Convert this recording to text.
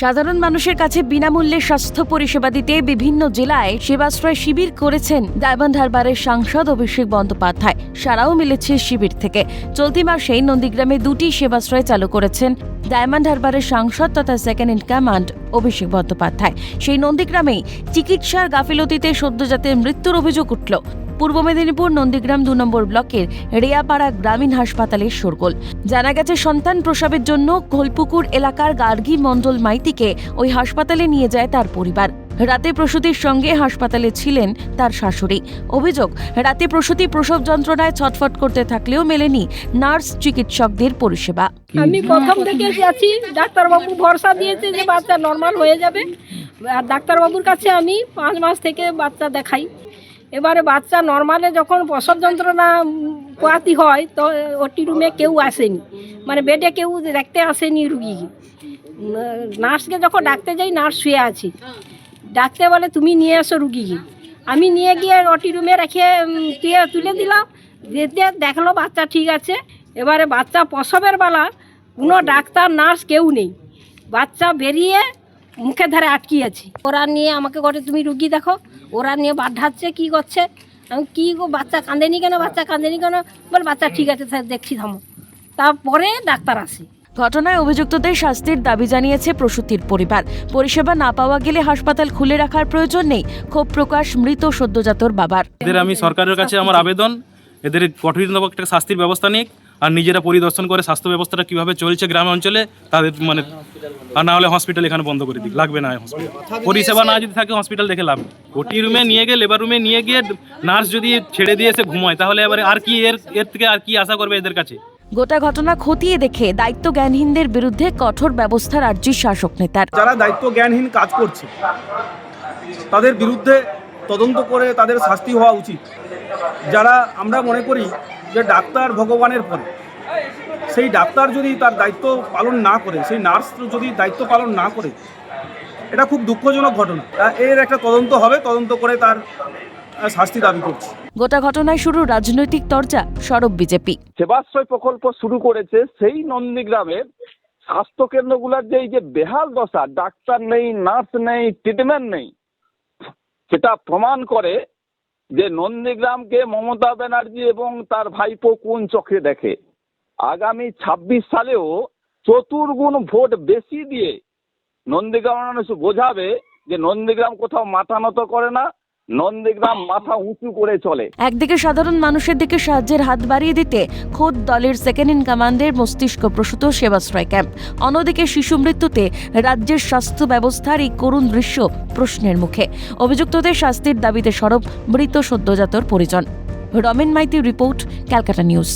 সাধারণ মানুষের কাছে বিনামূল্যে স্বাস্থ্য পরিষেবা দিতে বিভিন্ন জেলায় সেবাশ্রয় শিবির করেছেন ডায়মন্ড হারবারের সাংসদ অভিষেক বন্দ্যোপাধ্যায়। সারাও মিলেছে শিবির থেকে। চলতি মাসেই নন্দীগ্রামে দুটি সেবাশ্রয় চালু করেছেন ডায়মন্ড হারবারের সাংসদ তথা second in command Abhishek Bandyopadhyay. সেই নন্দীগ্রামেই চিকিৎসার গাফিলতিতে সদ্যজাতের মৃত্যুর অভিযোগ উঠল। পূর্ব মেদিনীপুর নন্দীগ্রাম দু নম্বর ব্লকের রেয়াপাড়া গ্রামীণ হাসপাতালের শোরগোল। জানা গেছে, সন্তান প্রসবের জন্য ঘোলপুকুর এলাকার গার্গী মণ্ডল মাইতিকে ওই হাসপাতালে নিয়ে যায় তার পরিবার। রাতে প্রসূতির সঙ্গে হাসপাতালে ছিলেন তার শাশুড়ি। অভিযোগ, রাতে প্রসূতি প্রসব যন্ত্রণায় ছটফট করতে থাকলেও মেলেনি নার্স চিকিৎসকদের পরিষেবা। আমি প্রথম থেকে আছি। ডাক্তারবাবু ভরসা দিয়েছে যে বাচ্চা নর্মাল হয়ে যাবে। আর ডাক্তারবাবুর কাছে আমি পাঁচ মাস থেকে বাচ্চা দেখাই। এবারে বাচ্চা নর্মালে যখন প্রসব যন্ত্রণা পোয়াতি হয়, তো ওটি রুমে কেউ আসেনি। মানে বেডে কেউ দেখতে আসেনি রুগীকে নার্সকে যখন ডাকতে যাই নার্স শুয়ে আছি। ডাকতে বলে, তুমি নিয়ে এসো রুগীকে আমি নিয়ে গিয়ে ওটি রুমে রেখে তুলে তুলে দিলাম। যেতে দেখল বাচ্চা ঠিক আছে। এবারে বাচ্চা প্রসবের বেলা কোনো ডাক্তার নার্স কেউ নেই। বাচ্চা বেরিয়ে মুখে ধারে আটকিয়ে আছে। ওরা নিয়ে আমাকে করে তুমি রুগী দেখো। ওরা নিয়ে বাধাচ্ছে কি করছে? আমি কি গো বাচ্চা কাঁদেনি কেন? বাচ্চা কাঁদেনি কেন? বল বাচ্চা ঠিক আছে স্যার দেখছি থামো। তারপরে ডাক্তার আসে। ঘটনায় অভিযুক্তদের শাস্তির দাবি জানিয়েছে প্রসূতির পরিবার। পরিষেবা না পাওয়া গেলে হাসপাতাল খুলে রাখার প্রয়োজন নেই। ক্ষোভ প্রকাশ মৃত সদ্যজাতর বাবার। এদের আমি সরকারের কাছে আমার আবেদন। এদের কঠিনতম একটা শাস্তির ব্যবস্থা নিক। আর নিজেরা পরিদর্শন করে স্বাস্থ্য ব্যবস্থাটা কীভাবে চলছে গ্রাম অঞ্চলে তাদের মানে আর না হলে হসপিটাল এখানে বন্ধ করে দিক লাগবে না হসপিটাল পরিষেবা না যদি থাকে হসপিটাল দেখে লাভ। ওটি রুমে নিয়ে গিয়ে লেবার রুমে নিয়ে গিয়ে নার্স যদি ছেড়ে দিয়ে এসে ঘুমায় তাহলে এবারে আর কি এর এর থেকে আর কি আশা করবে এদের কাছে? গোটা ঘটনা খতিয়ে দেখে দায়িত্ব জ্ঞানহীনদের বিরুদ্ধে কঠোর ব্যবস্থার আর্জি শাসক নেতার। যারা দায়িত্ব জ্ঞানহীন কাজ করছে তাদের বিরুদ্ধে তদন্ত করে তাদের শাস্তি হওয়া উচিত। যারা আমরা মনে করি যে ডাক্তার ভগবানের পরে সেই ডাক্তার যদি তার দায়িত্ব পালন না করে সেই নার্স যদি দায়িত্ব পালন না করে এটা খুব দুঃখজনক ঘটনা। এর একটা তদন্ত হবে তদন্ত করে তার শাস্তি দাবি করছি। গোটা ঘটনায় শুরু রাজনৈতিক তরজা সরব বিজেপি। সেবাশ্রয় প্রকল্প শুরু করেছে সেই নন্দীগ্রামের স্বাস্থ্য কেন্দ্রগুলোর যে এই যে বেহাল দশা ডাক্তার নেই নার্স নেই ট্রিটমেন্ট নেই সেটা প্রমাণ করে যে নন্দীগ্রামকে মমতা ব্যানার্জি এবং তার ভাইপো কোন চোখে দেখে? আগামী ছাব্বিশ সালেও চতুর্গুণ ভোট বেশি দিয়ে নন্দীগ্রাম মানুষ বোঝাবে যে নন্দীগ্রাম কোথাও মাথা নত করে না নন্দীগ্রাম মাথা উঁচু করে চলে। একদিকে সাধারণ মানুষের দিকে সাহায্যের হাত বাড়িয়ে দিতে খোদ দলের সেকেন্ড ইন কমান্ডের মস্তিষ্ক প্রসূত সেবাশ্রয় ক্যাম্প অন্যদিকে শিশু মৃত্যুতে রাজ্যের স্বাস্থ্য ব্যবস্থার এই করুণ দৃশ্য প্রশ্নের মুখে। অভিযুক্তদের শাস্তির দাবিতে সরব মৃত সদ্যজাতর পরিজন। Ramen Maity report, Calcutta news.